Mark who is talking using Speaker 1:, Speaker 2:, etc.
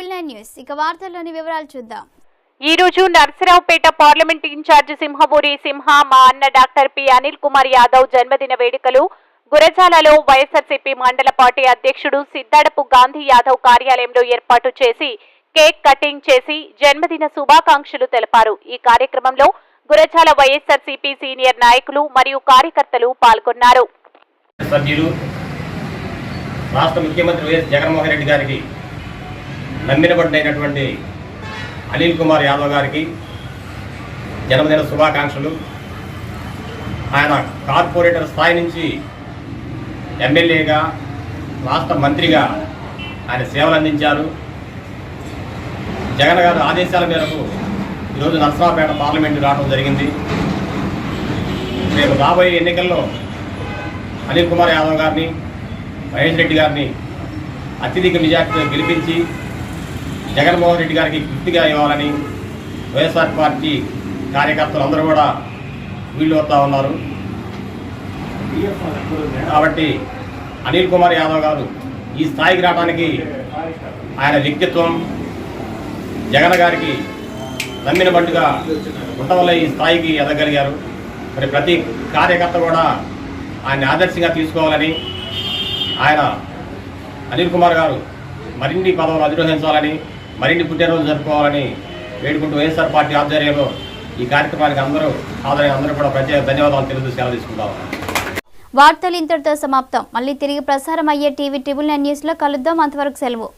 Speaker 1: News ఇక వార్తల్లోని వివరాలు చూద్దాం.
Speaker 2: ఈ రోజు నర్సరావుపేట పార్లమెంట్ ఇన్ఛార్జ్ సింహపూరి సింహ మా అన్న డాక్టర్ పి అనిల్ కుమార్ యాదవ్ జన్మదిన వేడుకలు గురజాలలో వైఎస్ఆర్సీపీ మండల పార్టీ అధ్యక్షుడు సిద్దాడపు గాంధీ యాదవ్ కార్యాలయంలో ఏర్పాటు చేసి కేక్ కటింగ్ చేసి జన్మదిన శుభాకాంక్షలు తెలిపారు. ఈ కార్యక్రమంలో గురజాల వైఎస్ఆర్సీపీ సీనియర్ నాయకులు మరియు కార్యకర్తలు పాల్గొన్నారు.
Speaker 3: రాష్ట్ర ముఖ్యమంత్రి వైఎస్ జగన్మోహన్ రెడ్డి గారికి నమ్మినబడినటువంటి అనిల్ కుమార్ యాదవ్ గారికి జన్మదిన శుభాకాంక్షలు. ఆయన కార్పొరేటర్ స్థాయి నుంచి ఎమ్మెల్యేగా రాష్ట్ర మంత్రిగా ఆయన సేవలు అందించారు. జగన్ గారి ఆదేశాల మేరకు ఈరోజు నర్సరాపేట పార్లమెంటు రావడం జరిగింది. రేపు రాబోయే ఎన్నికల్లో అనిల్ కుమార్ యాదవ్ గారిని మహేష్ రెడ్డి గారిని అత్యధిక మెజార్టీతో గెలిపించి జగన్మోహన్ రెడ్డి గారికి గుర్తిగా ఇవ్వాలని వైఎస్ఆర్ పార్టీ కార్యకర్తలు అందరూ కూడా వీళ్ళు వస్తూ ఉన్నారు. కాబట్టి అనిల్ కుమార్ యాదవ్ గారు ఈ స్థాయికి రావడానికి ఆయన వ్యక్తిత్వం జగన్ గారికి నమ్మిన బంటుగా ఉండటం వల్ల ఈ స్థాయికి ఎదగలిగారు. మరి ప్రతి కార్యకర్త కూడా ఆయన ఆదర్శంగా తీసుకోవాలని ఆయన అనిల్ కుమార్ గారు మరిన్ని పదవులు అధిరోహించాలని మరిన్ని పుట్టినరోజు జరుపుకోవాలని వేడుకుంటూ వైఎస్ఆర్ పార్టీ ఆధ్వర్యంలో ఈ కార్యక్రమానికి అందరూ హాజరైన అందరూ కూడా ప్రత్యేక ధన్యవాదాలు తెలుసు సెలవు తీసుకుంటాము
Speaker 1: వార్తలు ఇంతటితో సమాప్తం. మళ్ళీ తిరిగి ప్రసారం అయ్యే టీవీ ట్రిబుల్ నైన్ న్యూస్లో కలుద్దాం. అంతవరకు సెలవు.